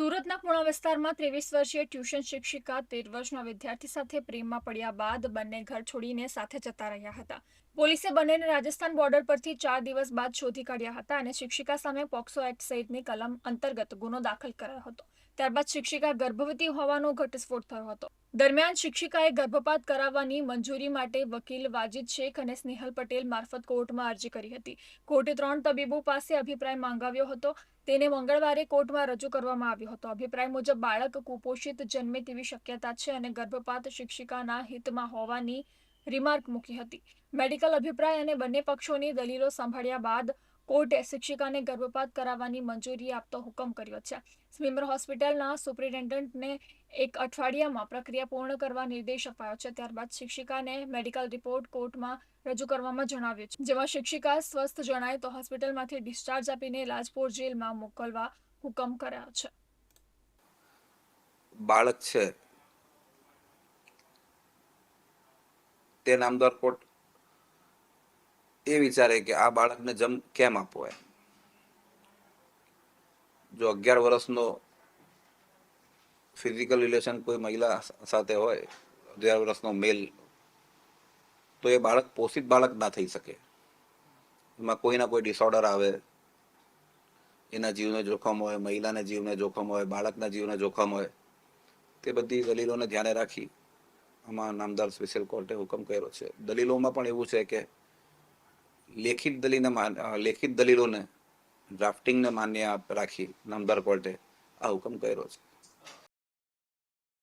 સુરતના પૂણા વિસ્તારમાં ત્રેવીસ વર્ષીય ટ્યુશન શિક્ષિકા, તેર વર્ષના વિદ્યાર્થી સાથે પ્રેમમાં પડ્યા બાદ બંને ઘર છોડીને સાથે જતા રહ્યા હતા. પોલીસે બંનેને રાજસ્થાન બોર્ડર પરથી ચાર દિવસ બાદ શોધી કાઢ્યા હતા અને શિક્ષિકા સામે પોક્સો એક્ટ સહિતની કલમ અંતર્ગત ગુનો દાખલ કરાયો હતો. ત્યારબાદ શિક્ષિકા ગર્ભવતી હોવાનો ઘટસ્ફોટ થયો હતો. દરમિયાન શિક્ષિકાએ ગર્ભપાત કરાવવાની મંજૂરી માટે વકીલ વાજિદ શેખ અને સ્નેહલ પટેલ મારફત કોર્ટમાં અરજી કરી હતી. કોર્ટે ત્રણ તબીબો પાસે અભિપ્રાય માંગાવ્યો હતો. તેને મંગળવારે કોર્ટમાં રજૂ કરવામાં આવ્યો હતો. અભિપ્રાય મુજબ, બાળક કુપોષિત જન્મે તેવી શક્યતા છે અને ગર્ભપાત શિક્ષિકાના હિતમાં હોવાની રિમાર્ક મૂકી હતી. મેડિકલ અભિપ્રાય અને બંને પક્ષોની દલીલો સાંભળ્યા બાદ કોર્ટે શિક્ષિકાને ગર્ભપાત કરાવવાની મંજૂરી આપતો હુકમ કર્યો છે. સ્વિમર હોસ્પિટલના સુપ્રિન્ટેન્ડન્ટને એક અઠવાડિયામાં પ્રક્રિયા પૂર્ણ કરવા નિર્દેશ અપાયો છે. ત્યારબાદ શિક્ષિકાને મેડિકલ રિપોર્ટ કોર્ટમાં રજૂ કરવામાં જણાવ્યું છે. જેમાં શિક્ષિકા સ્વસ્થ જણાય તો હોસ્પિટલમાંથી ડિસ્ચાર્જ આપીને લાજપોર જેલમાં મોકલવા હુકમ કરાયો છે. બાળક છે. તે નામદાર કોર્ટ એ વિચારે કે આ બાળકને જન્મ કેમ આપવો એમ? જો અગિયાર વર્ષનો ફિઝિકલ રિલેશન કોઈ મહિલા સાથે હોય, અગિયાર વર્ષનો મેલ તો એ બાળક પોષિત બાળક ના થઈ શકે. એમાં કોઈના કોઈ ડિસઓર્ડર આવે. એના જીવને જોખમ હોય, મહિલાના જીવને જોખમ હોય, બાળકના જીવને જોખમ હોય. તે બધી દલીલોને ધ્યાને રાખી આમાં નામદાર સ્પેશિયલ કોર્ટે હુકમ કર્યો છે. દલીલોમાં પણ એવું છે કે લેખિત દલીલના લેખિત દલીલોને ડ્રાફ્ટિંગને માન્ય રાખી નામદાર કોર્ટે આ હુકમ કર્યો છે.